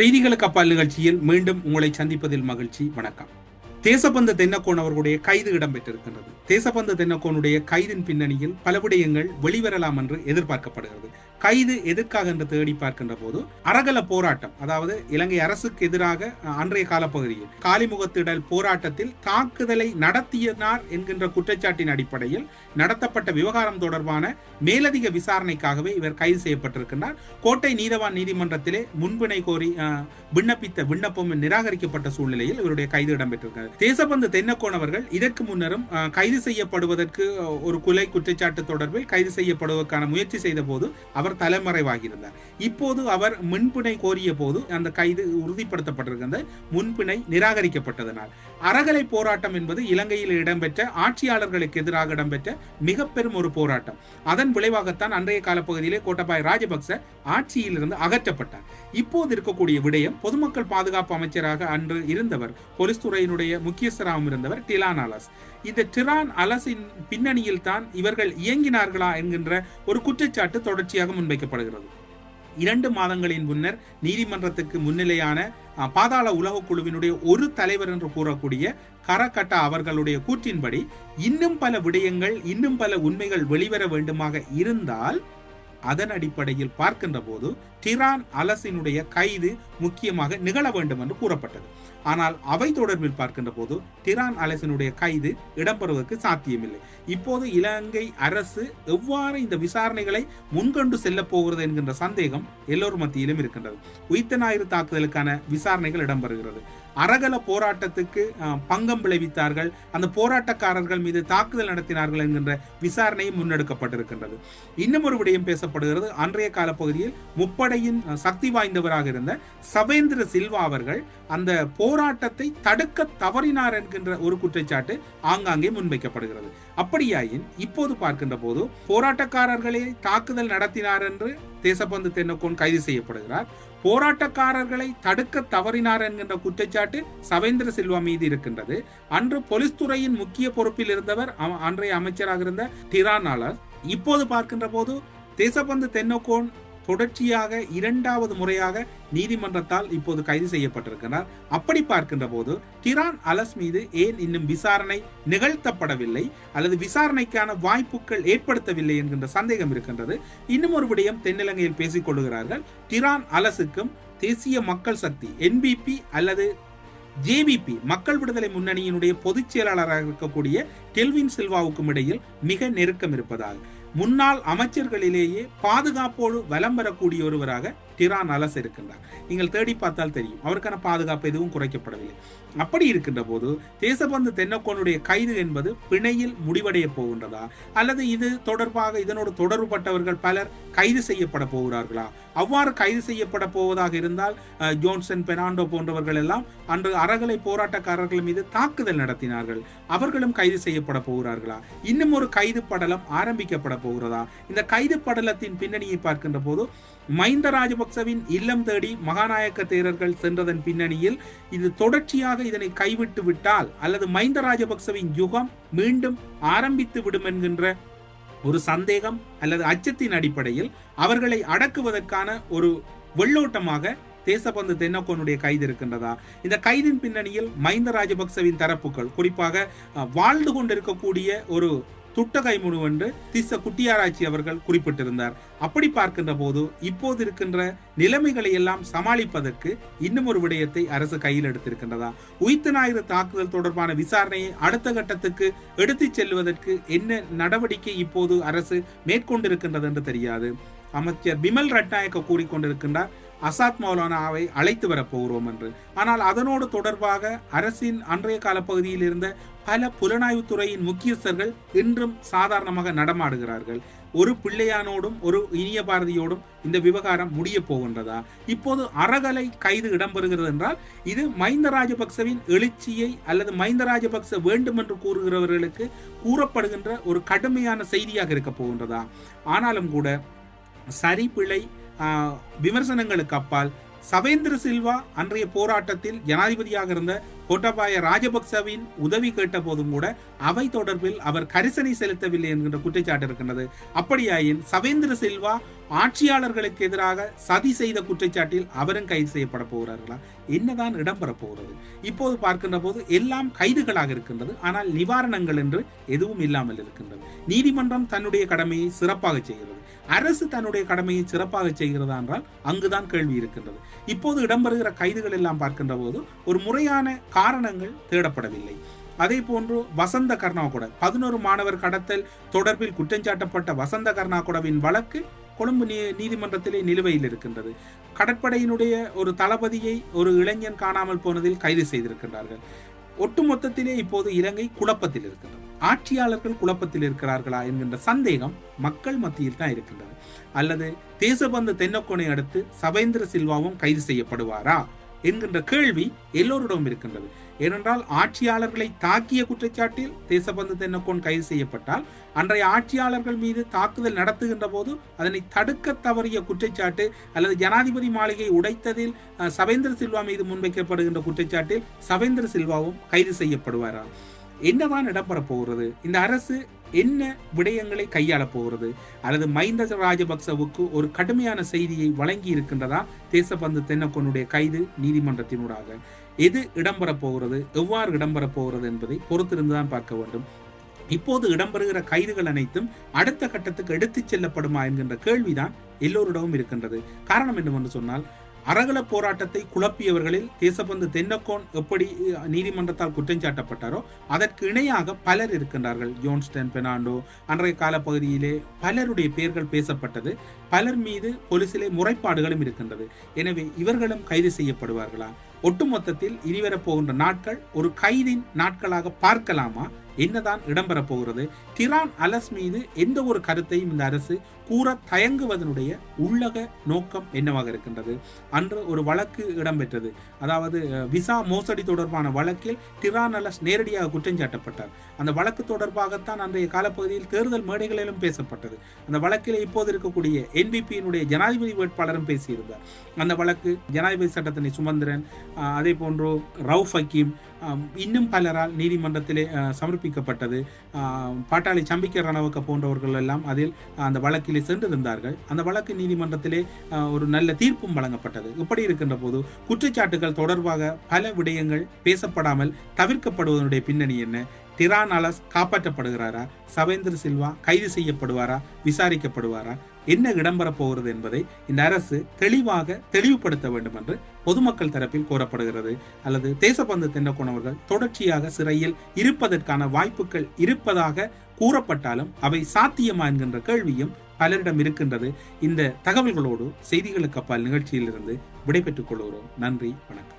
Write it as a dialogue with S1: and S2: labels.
S1: செய்திகளுக்கு அப்பால் நிகழ்ச்சியில் மீண்டும் உங்களை சந்திப்பதில் மகிழ்ச்சி வணக்கம் தேசபந்த தென்னக்கோன் அவர்களுடைய கைது இடம்பெற்றிருக்கின்றது தேசபந்த தென்னக்கோனுடைய கைதின் பின்னணியில் பல விடயங்கள் வெளிவரலாம் என்று எதிர்பார்க்கப்படுகிறது கைது எதற்காக என்று தேடி பார்க்கின்ற போது அரகல போராட்டம் அதாவது இலங்கை அரசுக்கு எதிராக அன்றைய காலப்பகுதியில் காலிமுகத்திடல் போராட்டத்தில் தாக்குதலை நடத்தியனார் என்கின்ற குற்றச்சாட்டின் அடிப்படையில் நடத்தப்பட்ட விவகாரம் தொடர்பான மேலதிக விசாரணைக்காகவே இவர் கைது செய்யப்பட்டிருக்கின்றார் கோட்டை நீதவான் நீதிமன்றத்திலே முன்பினை கோரி விண்ணப்பித்த விண்ணப்பம் நிராகரிக்கப்பட்ட சூழ்நிலையில் இவருடைய கைது இடம்பெற்றிருக்கிறது தேசபந்து தென்னக்கோணவர்கள் இதற்கு முன்னரும் கைது செய்யப்படுவதற்கு ஒரு குலை குற்றச்சாட்டு தொடர்பில் கைது செய்யப்படுவதற்கான முயற்சி செய்த போது அவர் அவர் தலைமறைவாகியிருந்தார் இப்போது அவர் முன்பிணை கோரிய போது அந்த கைது உறுதிப்படுத்தப்பட்டிருக்கிறது முன்பிணை நிராகரிக்கப்பட்டதனால் அறகலை போராட்டம் என்பது இலங்கையில் இடம்பெற்ற ஆட்சியாளர்களுக்கு எதிராக இடம்பெற்ற மிக பெரும் ஒரு போராட்டம் அதன் விளைவாகத்தான் அன்றைய காலப்பகுதியிலே கோட்டபாய் ராஜபக்ச ஆட்சியில் இருந்து அகற்றப்பட்டார் இப்போது இருக்கக்கூடிய விடயம் பொதுமக்கள் பாதுகாப்பு அமைச்சராக அன்று இருந்தவர் போலீஸ் துறையினுடைய முக்கியஸ்தராகவும் இருந்தவர் டிலான் அலஸ் இந்த டிரான் அலஸின் பின்னணியில் தான் இவர்கள் இயங்கினார்களா என்கின்ற ஒரு குற்றச்சாட்டு தொடர்ச்சியாக முன்வைக்கப்படுகிறது இரண்டு மாதங்களின் முன்னர் நீதிமன்றத்துக்கு முன்னிலையான பாதாள உலக குழுவினுடைய ஒரு தலைவர் என்று கூறக்கூடிய கரகட்டா அவர்களுடைய கூற்றின்படி இன்னும் பல விடயங்கள் இன்னும் பல உண்மைகள் வெளிவர வேண்டுமாக இருந்தால் அதன் அடிப்படையில் பார்க்கின்ற போது டிரான் அலசினுடைய கைது முக்கியமாக நிகழ வேண்டும் என்று கூறப்பட்டது ஆனால் அவை தொடர்பில் பார்க்கின்ற போது டிரான் அலசனுடைய கைது இடம்பெறுவதற்கு சாத்தியமில்லை இப்போது இலங்கை அரசு எவ்வாறு இந்த விசாரணைகளை முன்கொண்டு செல்ல போகிறது என்கின்ற சந்தேகம் எல்லோர் மத்தியிலும் இருக்கின்றது உயிர்த்த ஞாயிறு தாக்குதலுக்கான விசாரணைகள் இடம்பெறுகிறது அரகல போராட்டத்துக்கு பங்கம் விளைவித்தார்கள் அந்த போராட்டக்காரர்கள் மீது தாக்குதல் நடத்தினார்கள் என்கின்ற விசாரணையும் முன்னெடுக்கப்பட்டிருக்கின்றது இன்னும் ஒரு விடயம் பேசப்படுகிறது அன்றைய கால பகுதியில் முப்படையின் சக்தி வாய்ந்தவராக இருந்த சவேந்திர சில்வா அவர்கள் அந்த போர் போராட்டத்தை தடுக்க தவறினார் என்கின்ற ஒரு குற்றச்சாட்டு ஆங்காங்கே முன்வைக்கப்படுகிறது அப்படியாயின் இப்போது பார்க்கின்ற போது போராட்டக்காரர்களே தாக்குதல் நடத்தினார் என்று தேசப்பந்து தென்னக்கோன் கைது செய்யப்படுகிறார் போராட்டக்காரர்களை தடுக்க தவறினார் என்கின்ற குற்றச்சாட்டு சவேந்திர சில்வா மீது இருக்கின்றது அன்று போலீஸ் துறையின் முக்கிய பொறுப்பில் இருந்தவர் அன்றைய அமைச்சராக இருந்த டிரானாளர் இப்போது பார்க்கின்ற போது தேசபந்து தென்னக்கோன் தொடர்ச்சியாக இரண்டாவது முறையாக நீதிமன்றத்தால் இப்போது கைது செய்யப்பட்டிருக்கிறார் அப்படி பார்க்கின்ற போது கிரான் அலஸ் மீது ஏன் இன்னும் விசாரணை நிகழ்த்தப்படவில்லை அல்லது விசாரணைக்கான வாய்ப்புகள் ஏற்படுத்தவில்லை என்கின்ற சந்தேகம் இருக்கின்றது இன்னும் ஒரு விடயம் தென்னிலங்கையில் பேசிக் கொள்கிறார்கள் கிரான் அலசுக்கும் தேசிய மக்கள் சக்தி என்பிபி அல்லது ஜேவிபி மக்கள் விடுதலை முன்னணியினுடைய பொதுச் செயலாளராக இருக்கக்கூடிய கெல்வின் சில்வாவுக்கும் இடையில் மிக நெருக்கம் இருப்பதாக முன்னாள் அமைச்சர்களிலேயே பாதுகாப்போடு வலம் வரக்கூடிய ஒருவராக டிரான் அலஸ் இருக்கின்றார் நீங்கள் தேடி பார்த்தால் தெரியும் அவருக்கான பாதுகாப்பு எதுவும் குறைக்கப்படவில்லை அப்படி இருக்கின்ற போது தேசபந்து தென்னக்கோனுடைய கைது என்பது பிணையில் முடிவடைய போகின்றதா அல்லது இது தொடர்பாக இதனோடு தொடர்புபட்டவர்கள் பலர் கைது செய்யப்பட போகிறார்களா அவ்வாறு கைது செய்யப்பட போவதாக இருந்தால் ஜோன்சன் பெனாண்டோ போன்றவர்கள் எல்லாம் அன்று அறகலை போராட்டக்காரர்கள் மீது தாக்குதல் நடத்தினார்கள் அவர்களும் கைது செய்யப்பட போகிறார்களா இன்னும் ஒரு கைது படலம் ஆரம்பிக்கப்பட போகிறதா இந்த கைது படலத்தின் பின்னணியை பார்க்கின்ற போது மைந்த ராஜபக்ஷ ராஜபக்சவின் இல்லம் தேடி மகாநாயக்க தேரர்கள் சென்றதன் பின்னணியில் இது தொடர்ச்சியாக இதனை கைவிட்டு விட்டால் அல்லது மைந்த ராஜபக்சவின் யுகம் மீண்டும் ஆரம்பித்து விடும் என்கின்ற ஒரு சந்தேகம் அல்லது அச்சத்தின் அடிப்படையில் அவர்களை அடக்குவதற்கான ஒரு வெள்ளோட்டமாக தேசபந்து தென்னக்கோனுடைய கைது இருக்கின்றதா இந்த கைதின் பின்னணியில் மைந்த ராஜபக்சவின் தரப்புகள் குறிப்பாக வாழ்ந்து கொண்டிருக்கக்கூடிய ஒரு துட்டகை முனு என்று திச குட்டியாராய்ச்சி அவர்கள் குறிப்பிட்டிருந்தார் அப்படி பார்க்கின்ற போது இப்போது இருக்கின்ற நிலைமைகளை எல்லாம் சமாளிப்பதற்கு இன்னும் ஒரு விடயத்தை அரசு கையில் எடுத்திருக்கின்றதா உயிர்த்த ஞாயிறு தாக்குதல் தொடர்பான விசாரணையை அடுத்த கட்டத்துக்கு எடுத்துச் செல்வதற்கு என்ன நடவடிக்கை இப்போது அரசு மேற்கொண்டிருக்கின்றது என்று தெரியாது அமைச்சர் பிமல் ரட்நாயக்க கூறிக்கொண்டிருக்கின்றார் அசாத் மௌலானாவை அழைத்து வரப்போகிறோம் என்று ஆனால் அதனோடு தொடர்பாக அரசின் அன்றைய கால பகுதியில் இருந்த பல துறையின் முக்கியஸ்தர்கள் இன்றும் சாதாரணமாக நடமாடுகிறார்கள் ஒரு பிள்ளையானோடும் ஒரு இனிய பாரதியோடும் இந்த விவகாரம் முடிய போகின்றதா இப்போது அறகலை கைது இடம்பெறுகிறது என்றால் இது மைந்த ராஜபக்சவின் எழுச்சியை அல்லது மைந்த ராஜபக்ச வேண்டும் என்று கூறுகிறவர்களுக்கு கூறப்படுகின்ற ஒரு கடுமையான செய்தியாக இருக்க போகின்றதா ஆனாலும் கூட சரி பிழை விமர்சனங்களுக்கு அப்பால் சவேந்திர சில்வா அன்றைய போராட்டத்தில் ஜனாதிபதியாக இருந்த கோட்டாபாய ராஜபக்சவின் உதவி கேட்ட போதும் கூட அவை தொடர்பில் அவர் கரிசனை செலுத்தவில்லை என்கின்ற குற்றச்சாட்டு இருக்கின்றது அப்படியாயின் சவேந்திர சில்வா ஆட்சியாளர்களுக்கு எதிராக சதி செய்த குற்றச்சாட்டில் அவரும் கைது செய்யப்பட போகிறார்களா என்னதான் இடம்பெற போகிறது இப்போது பார்க்கின்ற போது எல்லாம் கைதுகளாக இருக்கின்றது ஆனால் நிவாரணங்கள் என்று எதுவும் இல்லாமல் இருக்கின்றது நீதிமன்றம் தன்னுடைய கடமையை சிறப்பாக செய்கிறது அரசு தன்னுடைய கடமையை சிறப்பாக செய்கிறதா என்றால் அங்குதான் கேள்வி இருக்கின்றது இப்போது இடம்பெறுகிற கைதுகள் எல்லாம் பார்க்கின்ற போது ஒரு முறையான காரணங்கள் தேடப்படவில்லை அதே போன்று வசந்த கர்ணாகுட பதினோரு மாணவர் கடத்தல் தொடர்பில் குற்றஞ்சாட்டப்பட்ட வசந்த கர்ணாகுடவின் வழக்கு கொழும்பு நீ நீதிமன்றத்திலே நிலுவையில் இருக்கின்றது கடற்படையினுடைய ஒரு தளபதியை ஒரு இளைஞன் காணாமல் போனதில் கைது செய்திருக்கின்றார்கள் ஒட்டுமொத்தத்திலே இப்போது இலங்கை குழப்பத்தில் இருக்கின்றது ஆட்சியாளர்கள் குழப்பத்தில் இருக்கிறார்களா என்கின்ற சந்தேகம் மக்கள் மத்தியில் தான் இருக்கின்றது அல்லது தேசபந்து தென்னக்கோனை அடுத்து சபேந்திர சில்வாவும் கைது செய்யப்படுவாரா என்கின்ற கேள்வி எல்லோரிடமும் இருக்கின்றது ஏனென்றால் ஆட்சியாளர்களை தாக்கிய குற்றச்சாட்டில் தேசபந்து தென்னக்கோன் கைது செய்யப்பட்டால் அன்றைய ஆட்சியாளர்கள் மீது தாக்குதல் நடத்துகின்ற போது அதனை தடுக்க தவறிய குற்றச்சாட்டு அல்லது ஜனாதிபதி மாளிகை உடைத்ததில் சவேந்திர சில்வா மீது முன்வைக்கப்படுகின்ற குற்றச்சாட்டில் சவேந்திர சில்வாவும் கைது செய்யப்படுவாரா என்னதான் இடம்பெற போகிறது இந்த அரசு என்ன விடயங்களை கையாள போகிறது அல்லது மைந்த ராஜபக்சவுக்கு ஒரு கடுமையான செய்தியை வழங்கி இருக்கின்றதா தேசபந்து தென்னக்கோனுடைய கைது நீதிமன்றத்தினூடாக எது இடம்பெறப் போகிறது எவ்வாறு இடம்பெறப் போகிறது என்பதை பொறுத்திருந்துதான் பார்க்க வேண்டும் இப்போது இடம்பெறுகிற கைதுகள் அனைத்தும் அடுத்த கட்டத்துக்கு எடுத்துச் செல்லப்படுமா என்கின்ற கேள்விதான் எல்லோரிடமும் இருக்கின்றது காரணம் என்னவென்று சொன்னால் அறகல போராட்டத்தை குழப்பியவர்களில் தேசபந்து தென்னக்கோன் எப்படி நீதிமன்றத்தால் குற்றம் சாட்டப்பட்டாரோ அதற்கு இணையாக பலர் இருக்கின்றார்கள் ஜோன்ஸ்டன் பெனாண்டோ அன்றைய கால பகுதியிலே பலருடைய பெயர்கள் பேசப்பட்டது பலர் மீது பொலிசிலே முறைப்பாடுகளும் இருக்கின்றது எனவே இவர்களும் கைது செய்யப்படுவார்களா ஒட்டுமொத்தத்தில் இனிவரப்போகின்ற நாட்கள் ஒரு கைதின் நாட்களாக பார்க்கலாமா என்னதான் இடம்பெறப் போகிறது டிரான் அலஸ் மீது எந்த ஒரு கருத்தையும் இந்த அரசு கூற தயங்குவதனுடைய உள்ளக நோக்கம் என்னவாக இருக்கின்றது அன்று ஒரு வழக்கு இடம்பெற்றது அதாவது விசா மோசடி தொடர்பான வழக்கில் டிரானலஸ் நேரடியாக குற்றம் சாட்டப்பட்டார் அந்த வழக்கு தொடர்பாகத்தான் அன்றைய காலப்பகுதியில் தேர்தல் மேடைகளிலும் பேசப்பட்டது அந்த வழக்கில் இப்போது இருக்கக்கூடிய என்பிபியினுடைய ஜனாதிபதி வேட்பாளரும் பேசியிருந்தார் அந்த வழக்கு ஜனாதிபதி சட்டத்தினை சுமந்திரன் அதே போன்று ரவுஃப் ஹக்கீம் இன்னும் பலரால் நீதிமன்றத்திலே சமர்ப்பிக்கப்பட்டது பாட்டாளி சம்பிக்க ரணவக்க போன்றவர்கள் எல்லாம் அதில் அந்த வழக்கில் வழக்கிலே சென்றிருந்தார்கள் அந்த வழக்கு நீதிமன்றத்திலே ஒரு நல்ல தீர்ப்பும் வழங்கப்பட்டது இப்படி இருக்கின்ற போது குற்றச்சாட்டுகள் தொடர்பாக பல விடயங்கள் பேசப்படாமல் தவிர்க்கப்படுவதனுடைய பின்னணி என்ன டிரான் அலஸ் காப்பாற்றப்படுகிறாரா சவேந்திர சில்வா கைது செய்யப்படுவாரா விசாரிக்கப்படுவாரா என்ன இடம் போகிறது என்பதை இந்த அரசு தெளிவாக தெளிவுபடுத்த வேண்டும் என்று பொதுமக்கள் தரப்பில் கோரப்படுகிறது அல்லது தேசப்பந்து தென்னக்கோணவர்கள் தொடர்ச்சியாக சிறையில் இருப்பதற்கான வாய்ப்புகள் இருப்பதாக கூறப்பட்டாலும் அவை சாத்தியமா என்கின்ற கேள்வியும் பலரிடம் இருக்கின்றது இந்த தகவல்களோடு செய்திகளுக்கு அப்பால் நிகழ்ச்சியிலிருந்து விடைபெற்றுக் கொள்கிறோம் நன்றி வணக்கம்